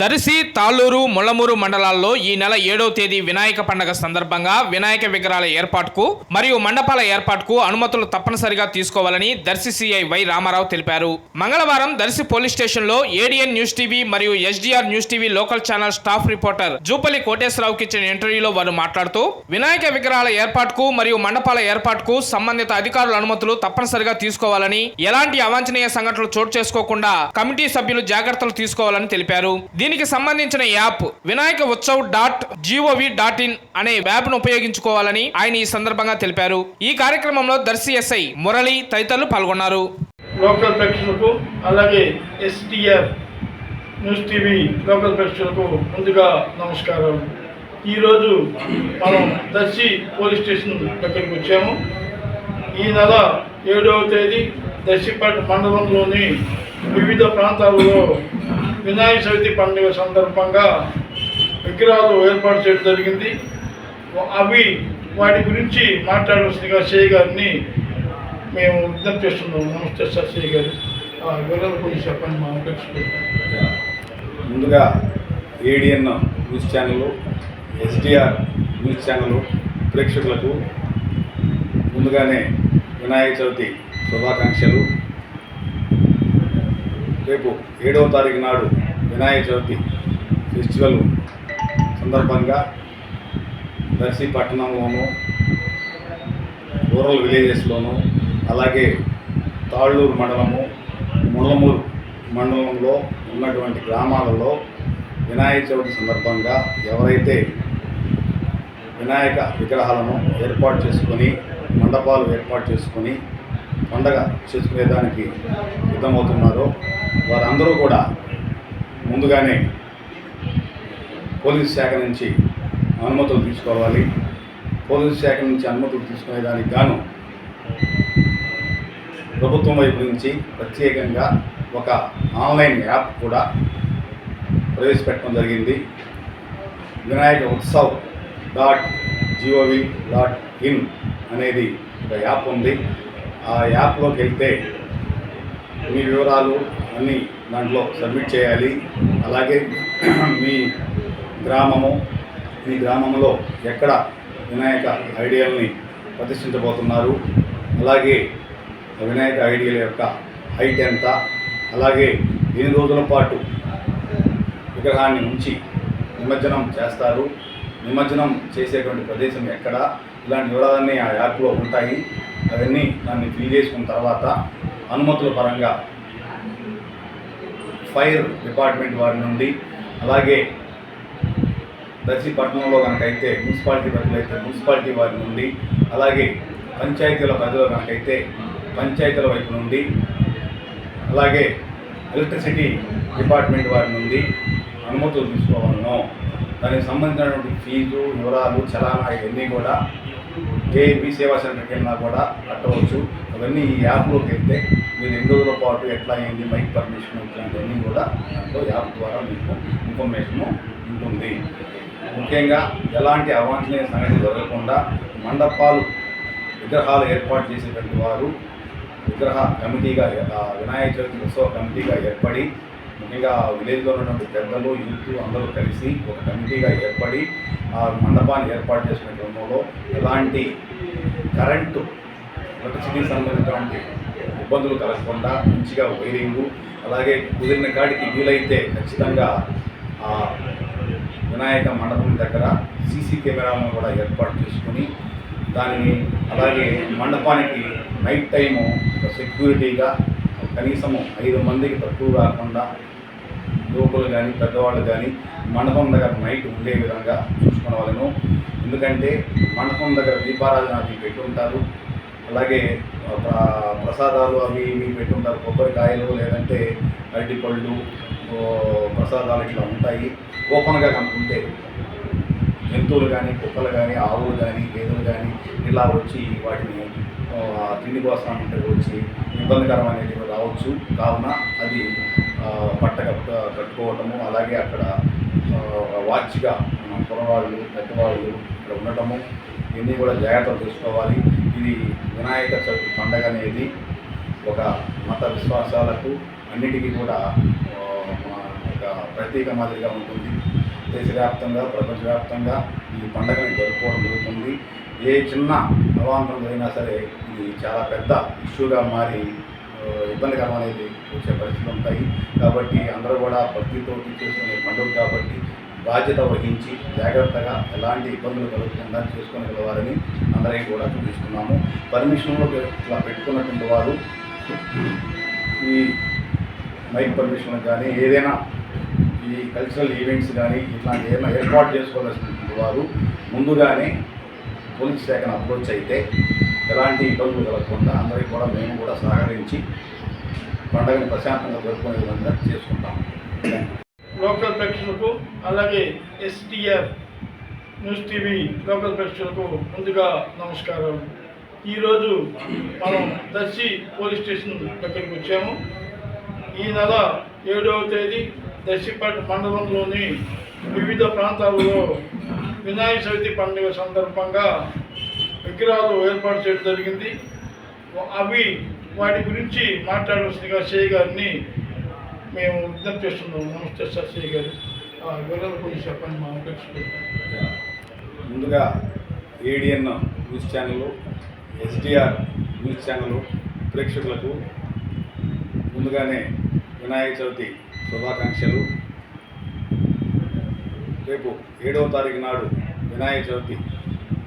దర్శి తాళ్ళూరు ముళ్ళమూరు మండలాల్లో ఈ నెల ఏడవ తేదీ వినాయక పండగ సందర్భంగా వినాయక విగ్రహాల ఏర్పాటుకు మరియు మండపాల ఏర్పాటుకు అనుమతులు తప్పనిసరిగా తీసుకోవాలని దర్శి సిఐ వై రామారావు తెలిపారు. మంగళవారం దర్శి పోలీస్ స్టేషన్లో ఏడిఎన్ న్యూస్ టీవీ మరియు SDR news TV local channel staff reporter Jupalli కోటేశ్వరరావుకి ఇచ్చిన ఇంటర్వ్యూలో వారు మాట్లాడుతూ వినాయక విగ్రహాల ఏర్పాటుకు మరియు మండపాల ఏర్పాటుకు సంబంధిత అధికారుల అనుమతులు తప్పనిసరిగా తీసుకోవాలని ఎలాంటి అవాంఛనీయ సంఘటనలు చోటు చేసుకోకుండా కమిటీ సభ్యులు జాగ్రత్తలు తీసుకోవాలని తెలిపారు. దీనికి సంబంధించిన app Vinayaka Utsav dot G O V dot in అనే యాప్ను ఉపయోగించుకోవాలని ఆయన ఈ సందర్భంగా తెలిపారు. ఈ కార్యక్రమంలో దర్శి ఎస్ఐ మురళి తదితరులు పాల్గొన్నారు. లోకల్ ప్రేక్షకులకు అలాగే ఎస్టీఎఫ్ న్యూస్ టీవీ లోకల్ ప్రేక్షకులకు ముందుగా నమస్కారం ఈరోజు మనం దర్శి పోలీస్ స్టేషన్ దగ్గరికి వచ్చాము. ఈ నెల ఏడవ తేదీ దర్శిపేట మండలంలోని వివిధ ప్రాంతాలలో వినాయక చవితి పండుగ సందర్భంగా విగ్రహాలు ఏర్పాటు చేయడం జరిగింది. అవి వాటి గురించి మాట్లాడవలసిందిగా షేయ్ గారిని మేము విజ్ఞప్తి చేస్తున్నాం. నమస్తే సార్ శ్రీ గారు. ఆ, వివరాల గురించి చెప్పండి మా ముందుగా ADN news channel SDR news channel ప్రేక్షకులకు ముందుగానే వినాయక చవితి శుభాకాంక్షలు. రేపు ఏడవ తారీఖు నాడు వినాయక చవితి ఫెస్టివల్ సందర్భంగా దర్శి పట్టణంలోను రూరల్ విలేజెస్లోను అలాగే తాళ్ళూరు మండలము ముళ్ళమూరు మండలంలో ఉన్నటువంటి గ్రామాలలో వినాయక చవితి సందర్భంగా ఎవరైతే వినాయక విగ్రహాలను ఏర్పాటు చేసుకొని మండపాలు ఏర్పాటు చేసుకొని పండగ చేసుకునేదానికి సిద్ధమవుతున్నారో వారందరూ కూడా ముందుగానే పోలీస్ శాఖ నుంచి అనుమతులు తీసుకోవాలి. పోలీస్ శాఖ నుంచి అనుమతులు తీసుకునేదానికి గాను ప్రభుత్వం వైపు నుంచి ప్రత్యేకంగా ఒక ఆన్లైన్ యాప్ కూడా ప్రవేశపెట్టడం జరిగింది. Vinayaka Utsav dot G O V dot in అనేది ఒక యాప్ ఉంది. ఆ యాప్లోకి వెళ్తే మీ వివరాలు అన్నీ దాంట్లో సబ్మిట్ చేయాలి. అలాగే మీ గ్రామము మీ గ్రామంలో ఎక్కడ వినాయక ఐడియల్ని ప్రతిష్ఠించబోతున్నారు? అలాగే వినాయక ఐడియల్ యొక్క హైట్ ఎంత? అలాగే ఎన్ని రోజుల పాటు విగ్రహాన్ని ఉంచి నిమజ్జనం చేస్తారు? నిమజ్జనం చేసేటువంటి ప్రదేశం ఎక్కడ? ఇలాంటి వివరాలన్నీ ఆ యాప్లో ఉంటాయి. అవన్నీ దాన్ని ఫిల్ చేసుకున్న తర్వాత అనుమతుల పరంగా ఫైర్ డిపార్ట్మెంట్ వారి నుండి అలాగే దర్శి పట్టణంలో కనుకైతే మున్సిపాలిటీ పరిధిలో అయితే మున్సిపాలిటీ వారి నుండి అలాగే పంచాయతీల పరిధిలో కనుకైతే పంచాయతీల వైపు నుండి అలాగే ఎలక్ట్రిసిటీ డిపార్ట్మెంట్ వారి నుండి అనుమతులు తీసుకోవాలను. దానికి సంబంధించినటువంటి ఫీజు వివరాలు చలానా ఇవన్నీ కూడా ఏ సేవా సెంటర్కి వెళ్ళినా కూడా కట్టవచ్చు. అవన్నీ ఈ యాప్లోకి వెళ్తే మీరు ఎన్ని రోజుల పాటు ఎట్లా అయింది మైక్ పర్మిషన్ ఇట్లాంటివన్నీ కూడా దాంట్లో యాప్ ద్వారా మీకు ఇన్ఫర్మేషన్ ఉంటుంది. ముఖ్యంగా ఎలాంటి అవాంఛనీయ సంఘటన జరగకుండా మండపాలు విగ్రహాలు ఏర్పాటు చేసేటువంటి వారు విగ్రహ కమిటీగా వినాయక చవితి ఉత్సవ కమిటీగా ఏర్పడి ముఖ్యంగా విలేజ్లో ఉన్నటువంటి పెద్దలు యూత్ అందరూ కలిసి ఒక కమిటీగా ఏర్పడి ఆ మండపాన్ని ఏర్పాటు చేసిన క్రమంలో ఎలాంటి కరెంటు ఎలక్ట్రిసిటీ సంబంధించినటువంటి ఇబ్బందులు కలగకుండా మంచిగా వైరింగు అలాగే కుదిరిన కాడికి వీలైతే ఖచ్చితంగా ఆ వినాయక మండపం దగ్గర సీసీ కెమెరాలను కూడా ఏర్పాటు చేసుకుని దానిని అలాగే మండపానికి నైట్ టైము సెక్యూరిటీగా కనీసము ఐదు మందికి తక్కువ కాకుండా యువకులు కానీ పెద్దవాళ్ళు కానీ మండపం దగ్గర నైట్ ఉండే విధంగా చూసుకోవాలను ఎందుకంటే మండపం దగ్గర దీపారాధన అవి పెట్టుంటారు. అలాగే ప్రసాదాలు అవి ఇవి పెట్టుంటారు. కొబ్బరికాయలు లేదంటే అరటిపళ్ళు ప్రసాదాలు ఇట్లా ఉంటాయి. ఓపెన్గా కనుకుంటే జంతువులు కానీ కుక్కలు కానీ ఆవులు కానీ గేదెలు కానీ ఇలా వచ్చి వాటిని తిండి కోసం అంటే వచ్చి ఇబ్బందికరం అనేది రావచ్చు. కావున అది పట్ట కట్టుకోవటము అలాగే అక్కడ వాచ్గా మన పురవాళ్ళు పెద్దవాళ్ళు ఇక్కడ ఉండటము ఇవన్నీ కూడా జాగ్రత్తలు తీసుకోవాలి. ఇది వినాయక చవితి పండగ అనేది ఒక మత విశ్వాసాలకు అన్నిటికీ కూడా ఒక ప్రత్యేక మాదిరిగా ఉంటుంది. దేశవ్యాప్తంగా ప్రపంచవ్యాప్తంగా ఈ పండగని జరుపుకోవడం జరుగుతుంది. ఏ చిన్న అవాంతరం జరిగినా సరే ఇది చాలా పెద్ద ఇష్యూగా మారి ఇబ్బందికరం అనేది వచ్చే పరిస్థితులు ఉంటాయి. కాబట్టి అందరూ కూడా భక్తితో చేసుకునే పండుగ కాబట్టి బాధ్యత వహించి జాగ్రత్తగా ఎలాంటి ఇబ్బందులు కలగకుండా చేసుకోగలవారని అందరికీ కూడా చూపిస్తున్నాము. పర్మిషన్లో ఇట్లా పెట్టుకున్నటువంటి వారు ఈ మైక్ పర్మిషన్ కానీ ఏదైనా ఈ కల్చరల్ ఈవెంట్స్ కానీ ఇట్లాంటి ఏమైనా ఏర్పాటు చేసుకోవాల్సినటువంటి వారు ముందుగానే పోలీస్ శాఖను అప్రోచ్ అయితే ఎలాంటి ఇబ్బందులు కలగకుండా అందరికీ కూడా మేము కూడా సహకరించి పండుగను ప్రశాంతంగా జరుపుకునే విధంగా చేసుకుంటాము లోకల్ ప్రేక్షకులకు అలాగే ఎస్టీఎఫ్ న్యూస్ టీవీ లోకల్ ప్రేక్షకులకు ముందుగా నమస్కారం ఈరోజు మనం దర్శి పోలీస్ స్టేషన్ దగ్గరికి వచ్చాము. ఈ నెల ఏడవ తేదీ దర్శిపట్ మండలంలోని వివిధ ప్రాంతాలలో వినాయక చవితి పండుగ సందర్భంగా విగ్రహాలు ఏర్పాటు చేయడం జరిగింది. అవి వాటి గురించి మాట్లాడవలసిందిగా షేయ్ గారిని మేము విజ్ఞప్తి చేస్తున్నాము నమస్తే సార్ శ్రీ గారు. ఆ, వివరాల గురించి చెప్పండి మా ముందుగా ADN news channel SDR news channel ప్రేక్షకులకు ముందుగానే వినాయక చవితి శుభాకాంక్షలు. రేపు ఏడవ తారీఖు నాడు వినాయక చవితి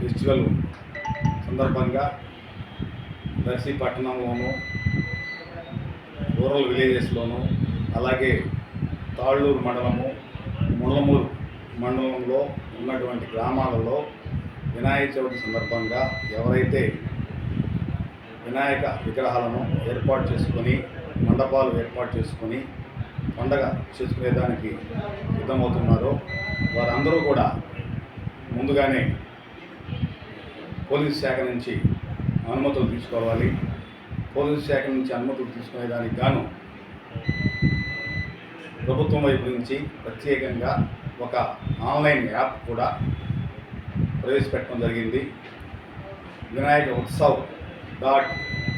ఫెస్టివల్ సందర్భంగా దర్శి పట్టణంలోను రూరల్ విలేజెస్లోను అలాగే తాళ్ళూరు మండలము ముళ్ళమూరు మండలంలో ఉన్నటువంటి గ్రామాలలో వినాయక చవితి సందర్భంగా ఎవరైతే వినాయక విగ్రహాలను ఏర్పాటు చేసుకొని మండపాలు ఏర్పాటు చేసుకొని పండగ చేసుకునేదానికి సిద్ధమవుతున్నారో వారందరూ కూడా ముందుగానే పోలీస్ శాఖ నుంచి అనుమతులు తీసుకోవాలి. పోలీస్ శాఖ నుంచి అనుమతులు తీసుకునేదానికి గాను ప్రభుత్వం వైపు నుంచి ప్రత్యేకంగా ఒక ఆన్లైన్ యాప్ కూడా ప్రవేశపెట్టడం జరిగింది. Vinayaka Utsav dot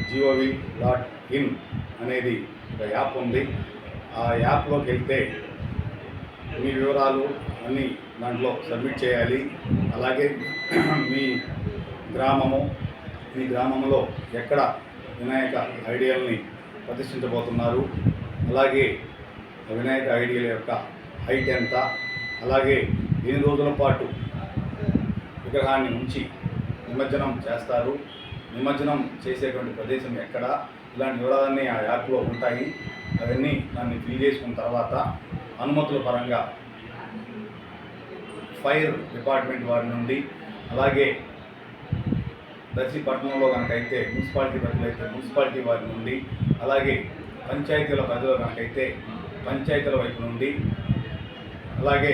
G O V dot in అనేది ఒక యాప్ ఉంది. ఆ యాప్లోకి వెళ్తే మీ వివరాలు అన్నీ దాంట్లో సబ్మిట్ చేయాలి. అలాగే మీ గ్రామము. మీ గ్రామంలో ఎక్కడ వినాయక ఐడియల్ని ప్రతిష్ఠించబోతున్నారు? అలాగే వినాయక ఐడియల్ యొక్క హైట్ ఎంత? అలాగే ఎన్ని రోజుల పాటు విగ్రహాన్ని ఉంచి నిమజ్జనం చేస్తారు? నిమజ్జనం చేసేటువంటి ప్రదేశం ఎక్కడ? ఇలాంటి వివరాలన్నీ ఆ యాప్లో ఉంటాయి. అవన్నీ దాన్ని ఫిల్ చేసుకున్న తర్వాత అనుమతుల పరంగా ఫైర్ డిపార్ట్మెంట్ వారి నుండి అలాగే దర్శి పట్టణంలో కనుకైతే మున్సిపాలిటీ ప్రజలైతే మున్సిపాలిటీ వారి నుండి అలాగే పంచాయతీల ప్రజలు కనుకైతే పంచాయతీల వైపు నుండి అలాగే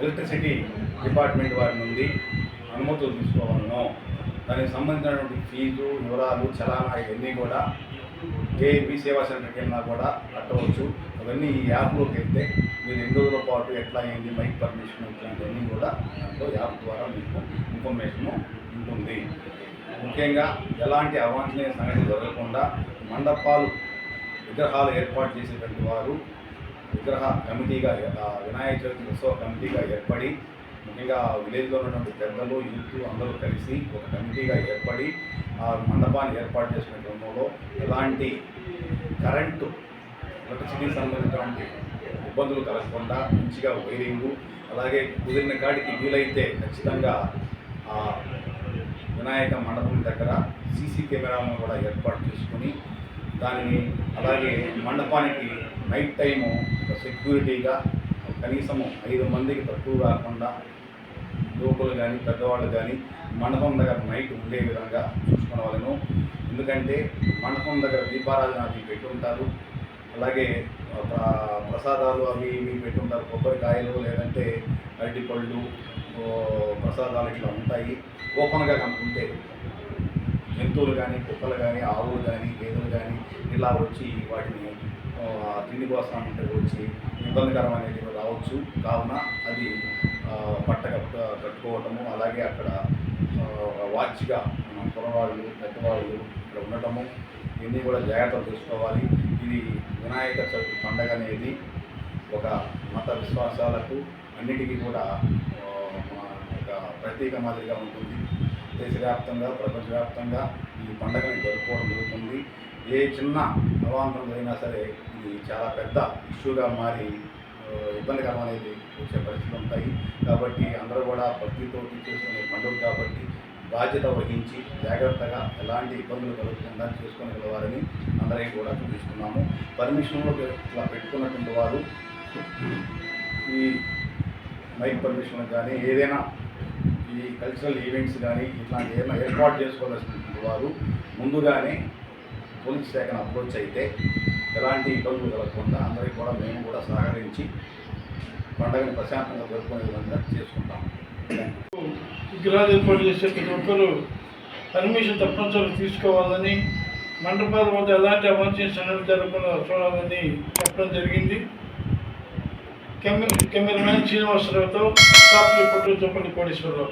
ఎలక్ట్రిసిటీ డిపార్ట్మెంట్ వారి నుండి అనుమతులు తీసుకోవాలను. దానికి సంబంధించినటువంటి ఫీజు వివరాలు చలానా ఇవన్నీ కూడా ఏ సేవా సెంటర్కి వెళ్ళినా కూడా కట్టవచ్చు. అవన్నీ ఈ యాప్లోకి వెళ్తే మీరు ఎన్ని రోజుల పాటు ఎట్లా అయింది మైక్ పర్మిషన్ ఇట్లాంటివన్నీ కూడా దాంట్లో యాప్ ద్వారా మీకు ఇన్ఫర్మేషన్ ఉంటుంది. ముఖ్యంగా ఎలాంటి అవాంఛనీయ సంఘటన జరగకుండా మండపాలు విగ్రహాలు ఏర్పాటు చేసేటువంటి వారు విగ్రహ కమిటీగా వినాయక చవితి ఉత్సవ కమిటీగా ఏర్పడి ముఖ్యంగా విలేజ్లో ఉన్నటువంటి పెద్దలు యూత్ అందరూ కలిసి ఒక కమిటీగా ఏర్పడి ఆ మండపాన్ని ఏర్పాటు చేసిన క్రమంలో ఎలాంటి కరెంటు ఎలక్ట్రిసిటీకి సంబంధించినటువంటి ఇబ్బందులు కలగకుండా మంచిగా వైరింగు అలాగే కుదిరిన కాడికి వీలైతే ఖచ్చితంగా ఆ వినాయక మండపం దగ్గర సీసీ కెమెరాలను కూడా ఏర్పాటు చేసుకుని దానిని అలాగే మండపానికి నైట్ టైము సెక్యూరిటీగా కనీసము ఐదు మందికి తక్కువ కాకుండా యువకులు కానీ పెద్దవాళ్ళు కానీ మండపం దగ్గర నైట్ ఉండే విధంగా చూసుకోవాలను ఎందుకంటే మండపం దగ్గర దీపారాధన అవి పెట్టుంటారు. అలాగే ప్రసాదాలు అవి ఇవి పెట్టుంటారు. కొబ్బరికాయలు లేదంటే అరటిపళ్ళు ప్రసాదాలు ఇట్లా ఉంటాయి. ఓపెన్గా కనుక్కుంటే జంతువులు కానీ కుక్కలు కానీ ఆవులు కానీ గేదెలు కానీ ఇలా వచ్చి వాటిని తిండి కోసం అంటే వచ్చి ఇబ్బందికరం అనేది రావచ్చు. కావున అది పట్ట కట్టుకోవటము అలాగే అక్కడ వాచ్గా మన కురవాళ్ళు పెద్దవాళ్ళు ఇక్కడ ఉండటము ఇవన్నీ కూడా జాగ్రత్తలు తీసుకోవాలి. ఇది వినాయక చవితి పండగ అనేది ఒక మత విశ్వాసాలకు అన్నిటికీ కూడా మన ఒక మాదిరిగా ఉంటుంది. దేశవ్యాప్తంగా ప్రపంచవ్యాప్తంగా ఈ పండుగని జరుపుకోవడం జరుగుతుంది. ఏ చిన్న అవాంతరం జరిగినా సరే ఇది చాలా పెద్ద ఇష్యూగా మారి ఇబ్బందికరం అనేది వచ్చే పరిస్థితులు ఉంటాయి. కాబట్టి అందరూ కూడా భక్తితో చేసుకునే పండుగ కాబట్టి బాధ్యత వహించి జాగ్రత్తగా ఎలాంటి ఇబ్బందులు కలుగుతుందని చేసుకుని వెళ్ళవారని అందరికీ కూడా చూపిస్తున్నాము. పర్మిషన్లో ఇట్లా పెట్టుకున్నటువంటి వారు ఈ మైక్ పర్మిషన్ కానీ ఏదైనా ఈ కల్చరల్ ఈవెంట్స్ కానీ ఇట్లాంటి ఏమైనా ఏర్పాటు చేసుకోవాల్సినటువంటి వారు ముందుగానే పోలీస్ శాఖను అప్రోచ్ అయితే ఎలాంటి ఇబ్బందులు కలగకుండా అందరికీ కూడా మేము కూడా సహకరించి పండుగని ప్రశాంతంగా జరుపుకునే విధంగా చేసుకుంటాం. విగ్రహాలు ఏర్పాటు చేసే ప్రతి ఒక్కరు పర్మిషన్ తప్పనిసరిగా తీసుకోవాలని మండపాల వద్ద ఎలాంటి ఎమర్జెన్సీ అనేది జరగకుండా చూడాలని చెప్పడం జరిగింది. కెమెరా కెమెరామ్యాన్ శ్రీనివాసరావుతో టాప్ రిపోర్టర్ చెప్పండి కోటేశ్వరరావు